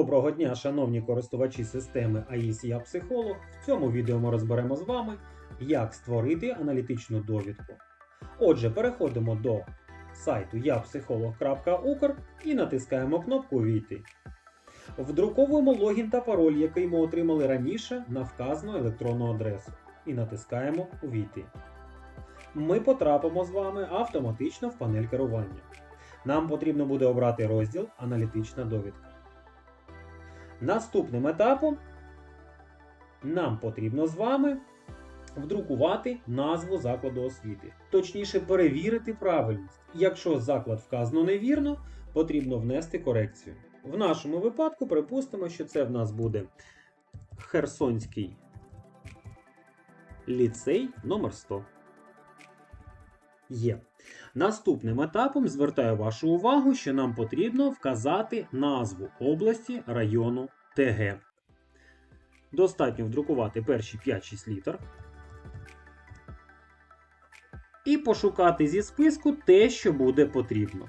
Доброго дня, шановні користувачі системи АІС Я Психолог. В цьому відео ми розберемо з вами, як створити аналітичну довідку. Отже, переходимо до сайту yapsycholog.ukr і натискаємо кнопку Увійти. Вдруковуємо логін та пароль, який ми отримали раніше на вказану електронну адресу, і натискаємо Увійти. Ми потрапимо з вами автоматично в панель керування. Нам потрібно буде обрати розділ Аналітична довідка. Наступним етапом нам потрібно з вами вдрукувати назву закладу освіти. Точніше, перевірити правильність. Якщо заклад вказано невірно, потрібно внести корекцію. В нашому випадку припустимо, що це в нас буде Херсонський ліцей номер 100 Є. Наступним етапом звертаю вашу увагу, що нам потрібно вказати назву області району ТГ. Достатньо вдрукувати перші 5-6 літер. І пошукати зі списку те, що буде потрібно.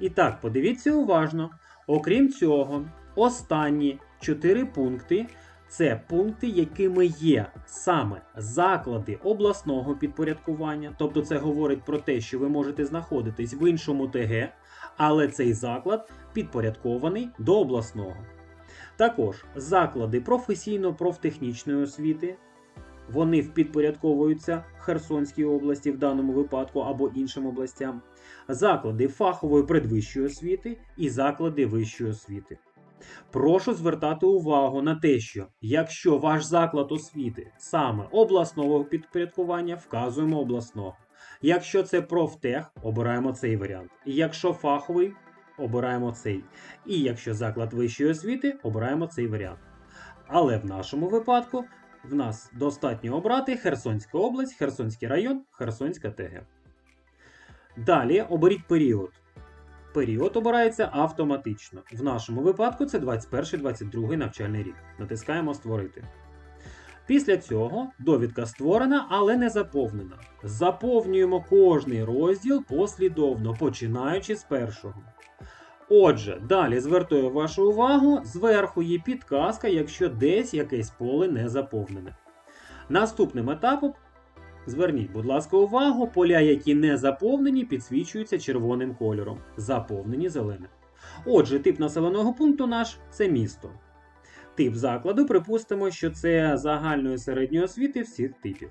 І так, подивіться уважно. Окрім цього, останні 4 пункти це пункти, якими є саме заклади обласного підпорядкування, тобто це говорить про те, що ви можете знаходитись в іншому ТГ, але цей заклад підпорядкований до обласного. Також заклади професійно-профтехнічної освіти. Вони підпорядковуються Херсонській області в даному випадку або іншим областям, заклади фахової предвищої освіти і заклади вищої освіти. Прошу звертати увагу на те, що якщо ваш заклад освіти саме обласного підпорядкування, вказуємо обласного. Якщо це профтех, обираємо цей варіант. Якщо фаховий, обираємо цей. І якщо заклад вищої освіти, обираємо цей варіант. Але в нашому випадку в нас достатньо обрати Херсонська область, Херсонський район, Херсонська ТГ. Далі оберіть період. Період обирається автоматично. В нашому випадку це 21-22 навчальний рік. Натискаємо Створити. Після цього довідка створена, але не заповнена. Заповнюємо кожний розділ послідовно, починаючи з першого. Отже, далі звертаю вашу увагу, зверху є підказка, якщо десь якесь поле не заповнене. Наступним етапом Зверніть, будь ласка, увагу, поля, які не заповнені, підсвічуються червоним кольором, заповнені зеленим. Отже, тип населеного пункту наш це місто. Тип закладу, припустимо, що це загальної середньої освіти всіх типів.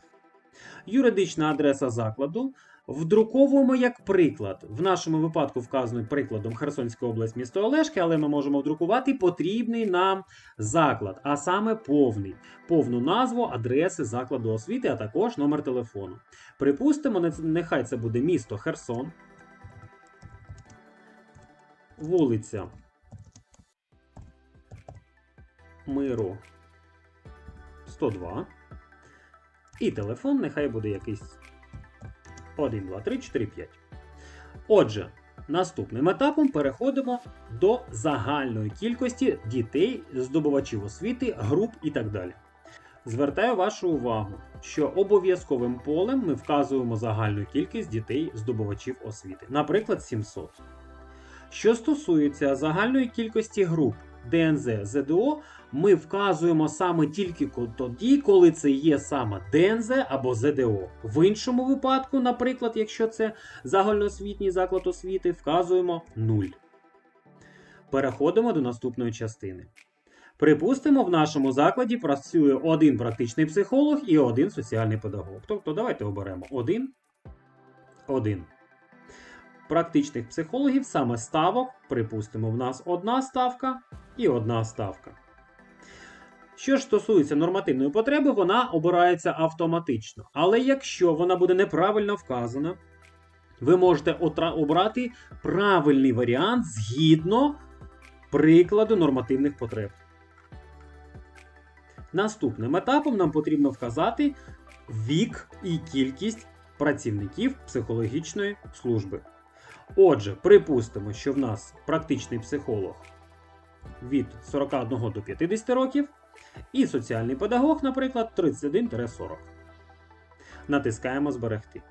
Юридична адреса закладу вдруковуємо як приклад. В нашому випадку вказано прикладом Херсонська область, місто Олешки, але ми можемо вдрукувати потрібний нам заклад, а саме повний, повну назву адреси закладу освіти, а також номер телефону. Припустимо, нехай це буде місто Херсон, вулиця Миру 102. І телефон нехай буде якийсь 1, 2, 3, 4, 5. Отже, наступним етапом переходимо до загальної кількості дітей, здобувачів освіти, груп і так далі. Звертаю вашу увагу, що обов'язковим полем ми вказуємо загальну кількість дітей здобувачів освіти, наприклад, 700. Що стосується загальної кількості груп ДНЗ ЗДО, ми вказуємо саме тільки тоді, коли це є саме ДНЗ або ЗДО. В іншому випадку, наприклад, якщо це загальноосвітній заклад освіти, вказуємо 0. Переходимо до наступної частини. Припустимо, в нашому закладі працює один практичний психолог і один соціальний педагог. Тобто, давайте оберемо один, один. Практичних психологів саме ставок, припустимо, в нас одна ставка і одна ставка. Що ж стосується нормативної потреби, вона обирається автоматично. Але якщо вона буде неправильно вказана, ви можете обрати правильний варіант згідно прикладу нормативних потреб. Наступним етапом нам потрібно вказати вік і кількість працівників психологічної служби. Отже, припустимо, що в нас практичний психолог від 41 до 50 років, і соціальний педагог, наприклад, 31-40. Натискаємо Зберегти.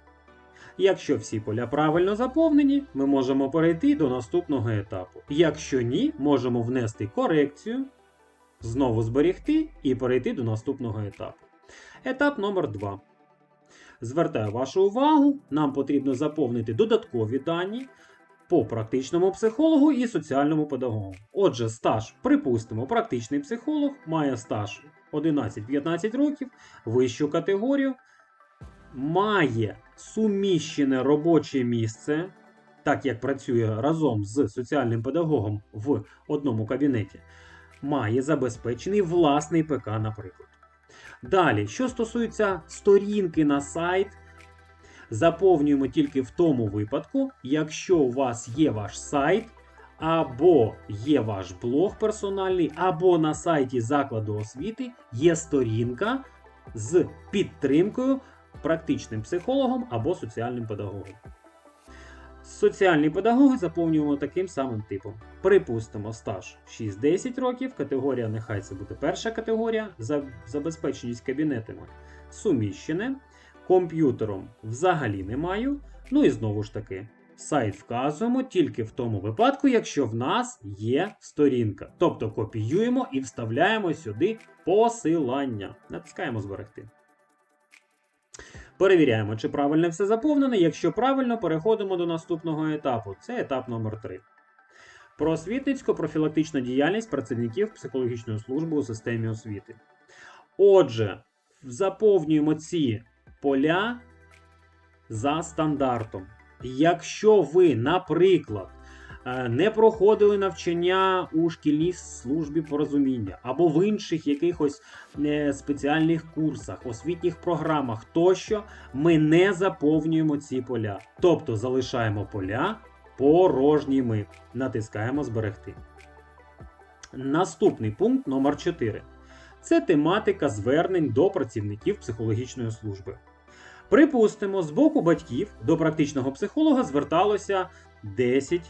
Якщо всі поля правильно заповнені, ми можемо перейти до наступного етапу. Якщо ні, можемо внести корекцію, знову зберегти і перейти до наступного етапу. Етап номер 2. Звертаю вашу увагу, нам потрібно заповнити додаткові дані по практичному психологу і соціальному педагогу. Отже, стаж, припустимо, практичний психолог має стаж 11-15 років, вищу категорію, має суміщене робоче місце, так як працює разом з соціальним педагогом в одному кабінеті, має забезпечений власний ПК, наприклад. Далі, що стосується сторінки на сайт, заповнюємо тільки в тому випадку, якщо у вас є ваш сайт, або є ваш блог персональний, або на сайті закладу освіти є сторінка з підтримкою практичним психологом або соціальним педагогом. Соціальні педагоги заповнюємо таким самим типом. Припустимо, стаж 6-10 років, категорія, нехай це буде перша категорія, за- забезпеченість кабінетами суміщене, комп'ютером взагалі не маю. Ну і знову ж таки, сайт вказуємо тільки в тому випадку, якщо в нас є сторінка. Тобто копіюємо і вставляємо сюди посилання. Натискаємо зберегти. Перевіряємо, чи правильно все заповнено. Якщо правильно, переходимо до наступного етапу. Це етап номер 3. Просвітницько-профілактична діяльність працівників психологічної служби у системі освіти. Отже, заповнюємо ці поля за стандартом. Якщо ви, наприклад, е, не проходили навчання у шкільній службі порозуміння або в інших якихось е, спеціальних курсах, освітніх програмах тощо, ми не заповнюємо ці поля. Тобто залишаємо поля порожніми. Натискаємо зберегти. Наступний пункт номер 4. Це тематика звернень до працівників психологічної служби. Припустимо, з боку батьків до практичного психолога зверталося 10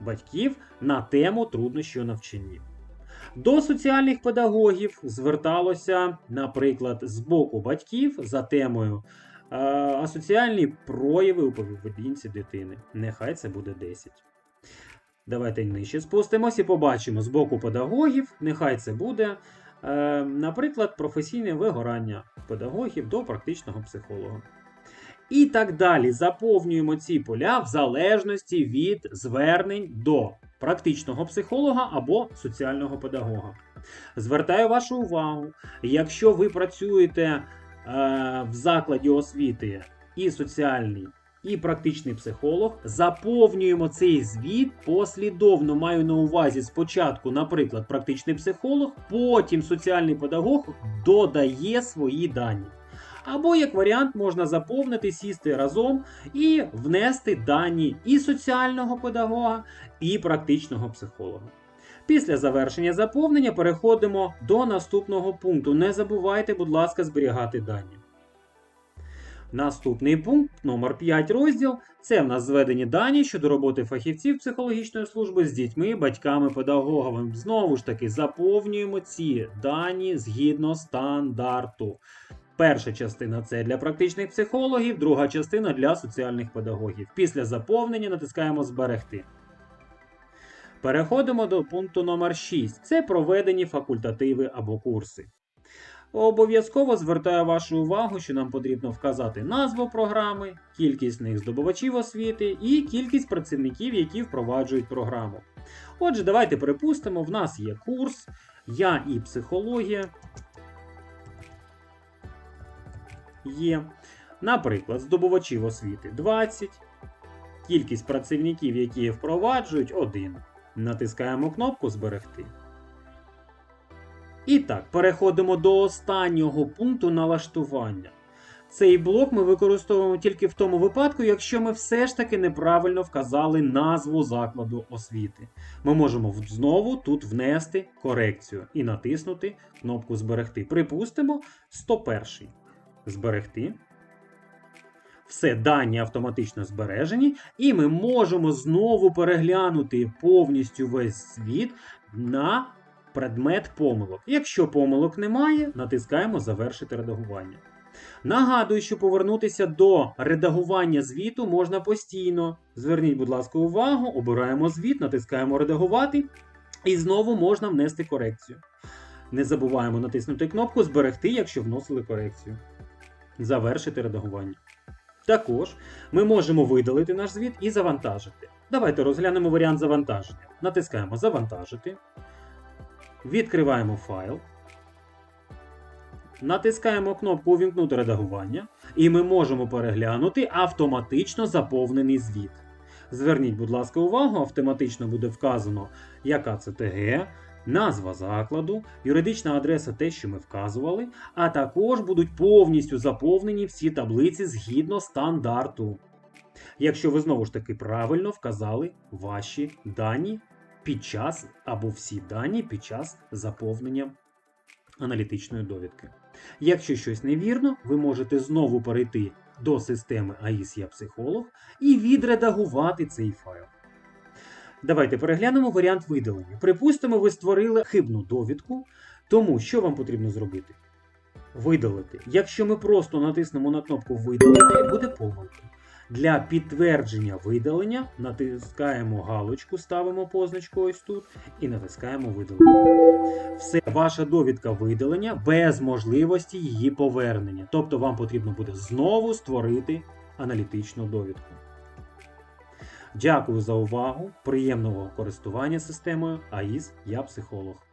батьків на тему труднощі у навчанні. До соціальних педагогів зверталося, наприклад, з боку батьків за темою е, асоціальні прояви у поведінці дитини. Нехай це буде 10. Давайте нижче спустимось і побачимо з боку педагогів, нехай це буде, наприклад, професійне вигорання педагогів до практичного психолога. І так далі заповнюємо ці поля в залежності від звернень до практичного психолога або соціального педагога. Звертаю вашу увагу, якщо ви працюєте е, в закладі освіти і соціальний, і практичний психолог, заповнюємо цей звіт послідовно. Маю на увазі спочатку, наприклад, практичний психолог, потім соціальний педагог додає свої дані. Або, як варіант, можна заповнити, сісти разом і внести дані і соціального педагога, і практичного психолога. Після завершення заповнення переходимо до наступного пункту. Не забувайте, будь ласка, зберігати дані. Наступний пункт, номер 5 розділ, це в нас зведені дані щодо роботи фахівців психологічної служби з дітьми, батьками, педагогами. Знову ж таки, заповнюємо ці дані згідно стандарту. Перша частина це для практичних психологів, друга частина для соціальних педагогів. Після заповнення натискаємо Зберегти. Переходимо до пункту номер 6. Це проведені факультативи або курси. Обов'язково звертаю вашу увагу, що нам потрібно вказати назву програми, кількість них здобувачів освіти і кількість працівників, які впроваджують програму. Отже, давайте припустимо, в нас є курс Я і психологія. Є, наприклад, здобувачів освіти 20, кількість працівників, які впроваджують 1. Натискаємо кнопку Зберегти. І так, переходимо до останнього пункту налаштування. Цей блок ми використовуємо тільки в тому випадку, якщо ми все ж таки неправильно вказали назву закладу освіти. Ми можемо знову тут внести корекцію і натиснути кнопку Зберегти. Припустимо, 101. Зберегти. Все дані автоматично збережені, і ми можемо знову переглянути повністю весь світ на предмет помилок. Якщо помилок немає, натискаємо Завершити редагування. Нагадую, що повернутися до редагування звіту можна постійно. Зверніть, будь ласка, увагу, обираємо звіт, натискаємо редагувати, і знову можна внести корекцію. Не забуваємо натиснути кнопку Зберегти, якщо вносили корекцію. Завершити редагування. Також ми можемо видалити наш звіт і завантажити. Давайте розглянемо варіант завантаження. Натискаємо Завантажити. Відкриваємо файл. Натискаємо кнопку Увімкнути редагування, і ми можемо переглянути автоматично заповнений звіт. Зверніть, будь ласка, увагу, автоматично буде вказано, яка це ТГ, назва закладу, юридична адреса те, що ми вказували, а також будуть повністю заповнені всі таблиці згідно стандарту. Якщо ви знову ж таки правильно вказали ваші дані під час або всі дані під час заповнення аналітичної довідки. Якщо щось невірно, ви можете знову перейти до системи АІС Я психолог і відредагувати цей файл. Давайте переглянемо варіант видалення. Припустимо, ви створили хибну довідку, тому що вам потрібно зробити? Видалити. Якщо ми просто натиснемо на кнопку Видалити, буде помилка. Для підтвердження видалення натискаємо галочку, ставимо позначку ось тут і натискаємо видалення. Все, ваша довідка видалення без можливості її повернення. Тобто вам потрібно буде знову створити аналітичну довідку. Дякую за увагу. Приємного користування системою АІС Я психолог.